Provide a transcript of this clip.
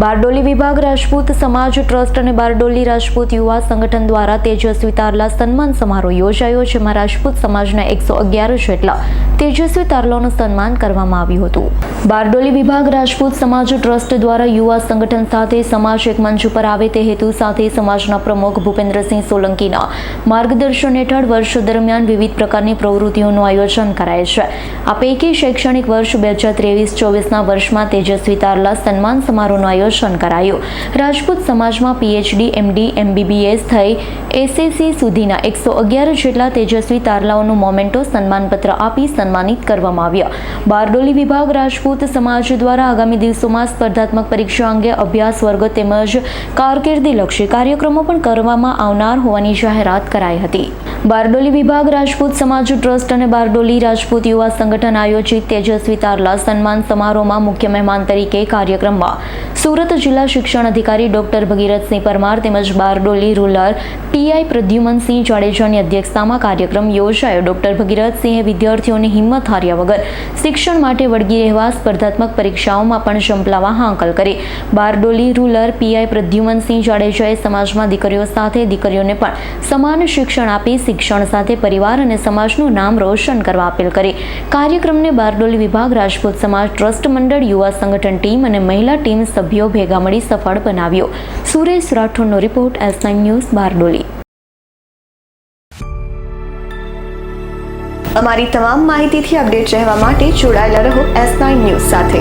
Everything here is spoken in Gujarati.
બારડોલી વિભાગ રાજપૂત સમાજ ટ્રસ્ટ અને બારડોલી રાજપૂત યુવા સંગઠન દ્વારા તેજસ્વી તારલા સન્માન સમારોહ યોજાયો, જેમાં રાજપૂત સમાજના એકસો અગિયાર જેટલા તેજસ્વી તારલાનું સન્માન કરવામાં આવ્યું હતું. બારડોલી વિભાગ રાજપૂત સમાજ ટ્રસ્ટ દ્વારા યુવા સંગઠન સાથે સમાજ એક મંચ ઉપર આવે તે હેતુ સાથે સમાજના પ્રમુખ ભૂપેન્દ્રસિંહ સોલંકીના માર્ગદર્શન હેઠળ વર્ષ દરમિયાન વિવિધ પ્રકારની પ્રવૃત્તિઓનું આયોજન કરાય છે. આ પૈકી શૈક્ષણિક વર્ષ બે હજાર ત્રેવીસ ચોવીસના વર્ષમાં તેજસ્વી તારલા સન્માન સમારોહનું આયોજન કરાયું. રાજપૂત સમાજમાં પીએચડી એમડી એમબીબીએસ થઈ એસએસસી સુધીના એકસો અગિયાર જેટલા તેજસ્વી તારલાઓનું મોમેન્ટો સન્માનપત્ર આપી સન્માનિત કરવામાં આવ્યા. બારડોલી વિભાગ રાજપૂત સમાજ દ્વારા આગામી દિવસોમાં સ્પર્ધાત્મક પરીક્ષા અંગે અભ્યાસ વર્ગ તેમજ કારકિર્દીલક્ષી કાર્યક્રમો પણ કરવામાં આવનાર હોવાની જાહેરાત કરાઈ હતી. બારડોલી વિભાગ રાજપૂત સમાજ ટ્રસ્ટ અને બારડોલી રાજપૂત યુવા સંગઠન આયોજિત તેજસ્વી તારલા સન્માન સમારોહમાં મુખ્ય મહેમાન તરીકે કાર્યક્રમમાં સુરત જિલ્લા શિક્ષણ અધિકારી ડોક્ટર ભગીરથસિંહ પરમાર તેમજ બારડોલી રૂરલ પીઆઈ પ્રદ્યુમનસિંહ જાડેજાની અધ્યક્ષતામાં કાર્યક્રમ યોજાયો. ડોક્ટર ભગીરથસિંહે વિદ્યાર્થીઓને હિંમત હાર્યા વગર શિક્ષણ માટે વળગી રહેવા સ્પર્ધાત્મક પરીક્ષાઓમાં પણ ઝંપલાવા હાંકલ કરી. બારડોલી રૂરલ પીઆઈ પ્રદ્યુમનસિંહ જાડેજાએ સમાજમાં દીકરીઓ સાથે દીકરીઓને પણ સમાન શિક્ષણ આપી શિક્ષણ સાથે પરિવાર અને સમાજનું નામ રોશન કરવા અપીલ કરી. કાર્યક્રમને બારડોલી વિભાગ રાજપૂત સમાજ ટ્રસ્ટ મંડળ, યુવા સંગઠન ટીમ અને મહિલા ટીમ સભ્યો ભેગા મળી સફળ બનાવ્યો. સુરેશ રાઠોડનો રિપોર્ટ એસ ન્યૂઝ, બારડોલી. અમારી તમામ માહિતીથી અપડેટ રહેવા માટે જોડાયેલા રહો એસ ન્યૂઝ સાથે.